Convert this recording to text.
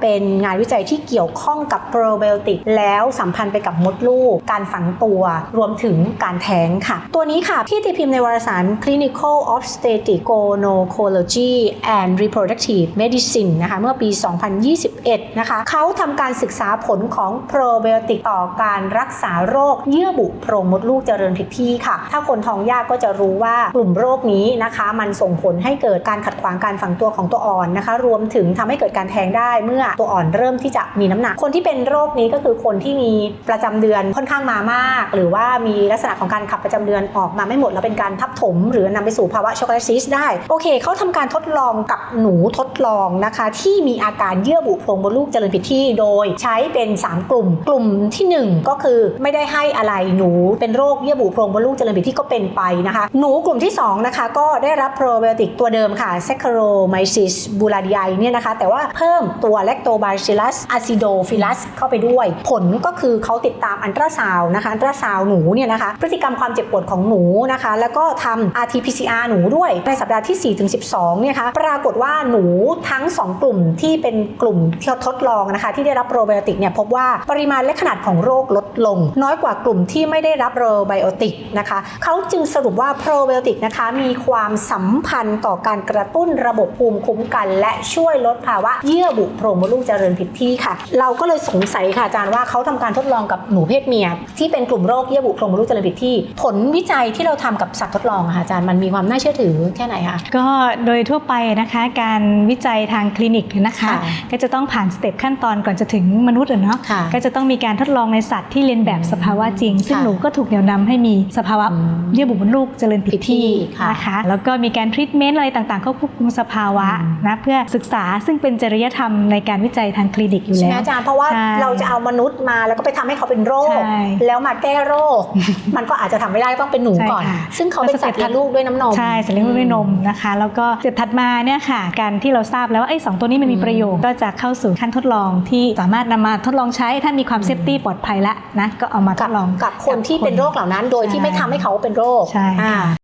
เป็นงานวิจัยที่เกี่ยวข้องกับโปรไบโอติกแล้วสัมพันธ์ไปกับมดลูก การฝังตัวรวมถึงการแท้งค่ะ ตัวนี้ค่ะ ที่ตีพิมพ์ในวารสาร Clinical Obstetric Gynecology and Reproductive Medicine นะคะเมื่อปี 2021 นะคะเขาทำการศึกษาผลของโปรไบโอติกต่อการรักษาโรคเยื่อบุโพรงมดลูกเจริญผิดที่ค่ะ ถ้าคนท้องยากก็จะรู้ว่ากลุ่มโรคนี้นะคะ มันส่งผลให้เกิดการขัดขวางการฝังตัวของตัวอ่อนนะคะ รวมถึงทำให้เกิดการแท้งได้เมื่อตัวอ่อนเริ่มที่จะมีน้ำหนัก คนที่เป็นโรคนี้ก็คือคนที่มีประจำเดือนค่อนข้างมามาก หรือว่ามีลักษณะของการขับประจำเดือนออกมาไม่หมดแล้วเป็นการทับถม หรือนำไปสู่ภาวะช็อกโกแลตซิสได้ โอเคเขาทำการทดลองกับหนูทดลองนะคะ ที่มีอาการเยื่อบุโพรงมดลูกเจริญผิดที่โดย ใช้เป็น 3 กลุ่ม กลุ่มทีหนึ่1 ก็คือไม่ได้ให้อะไรหนูเป็นโรคเยื่อบุโพรงมดลูกเจริญผิดที่ก็เป็นไปนะคะ หนูกลุ่มที่2นะคะก็ได้รับโปรไบโอติกตัวเดิมค่ะ Saccharomyces boulardii เนี่ยนะคะแต่ว่าเพิ่มตัวแล Lactobacillus acidophilus เข้าไปด้วย ผลก็คือเขาติดตามอันตราซาวนะคะ อันตราซาวหนูเนี่ยนะคะ พฤติกรรมความเจ็บปวดของหนูนะคะ แล้วก็ทำ RT-PCR หนูด้วย ในสัปดาห์ที่4-12 เนี่ยคะปรากฏว่าหนูทั้ง 2 กลุ่มที่เป็นกลุ่มที่ทดลองนะคะ ที่ได้รับโปรไบโอติกเนี่ยพบว่าปริมาณและขนาดของโรคลดลง น้อยกว่ากลุ่มที่ไม่ได้รับโปรไบโอติกนะคะเขาจึงสรุปว่าโปรไบโอติกนะคะมีความสัมพันธ์ต่อการกระตุ้นระบบภูมิคุ้มกัน และช่วยลดภาวะเยื่อบุโพรงมดลูกเจริญผิดที่ค่ะ เราก็เลยสงสัยค่ะอาจารย์ว่าเขาทำการทดลองกับหนูเพศเมีย ที่เป็นกลุ่มโรคเยื่อบุโพรงมดลูกเจริญผิดที่ ผลวิจัยที่เราทำกับสัตว์ทดลองอะค่ะอาจารย์มันมีความน่าเชื่อถือแค่ไหนคะก็โดยทั่วไปนะคะการวิจัยทางคลินิกนะคะค่ะก็จะต้องผ่านสเต็ปขั้นตอนก่อนจะถึงมนุษย์อะเนาะค่ะก็จะต้องมีการทดลองในสัตว์ที่เรียนแบบสภาวะจริง ซึ่งค่ะหนูก็ถูกเหนี่ยวนำให้มีสภาวะอืมเยื่อบุมดลูกเจริญผิดที่ผิดที่ค่ะนะคะแล้วก็มีการทรีทเมนต์อะไรต่างๆเข้าควบคุมสภาวะอืมนะเพื่อศึกษาซึ่งเป็นจริยธรรมในการวิจัยทางคลินิกอยู่ใช่แล้ไหมวอาจารย์เพราะว่าใช่เราจะเอามนุษย์มาแล้วก็ไปทำให้เขาเป็นโรคใช่แล้วมาแก้โรค มันก็อาจจะทำไม่ได้ต้องเป็นหนูก่อนใช่ค่ะซึ่งเขาเป็นสัตว์เลี้ยงลูกด้วยน้ำนมใช่สัตว์เลี้ยงลูกด้วยนมนะคะ แล้วก็สเต็ปถัดมาเนี่ยค่ะ การที่เราทราบแล้วว่าไอ้สองตัวนี้มันมีอืมประโยชน์ก็จะเข้าสู่ขั้นทดลองที่สามารถนำมาทดลองใช้ถ้ามีความเซฟตี้ปลอดภัยแล้วนะก็เอามาทกับดลองกับคนที่เป็นโรคเหล่านั้น โดยที่ใช่ไม่ทำให้เขาเป็นโรคใช่อ่าค่ะ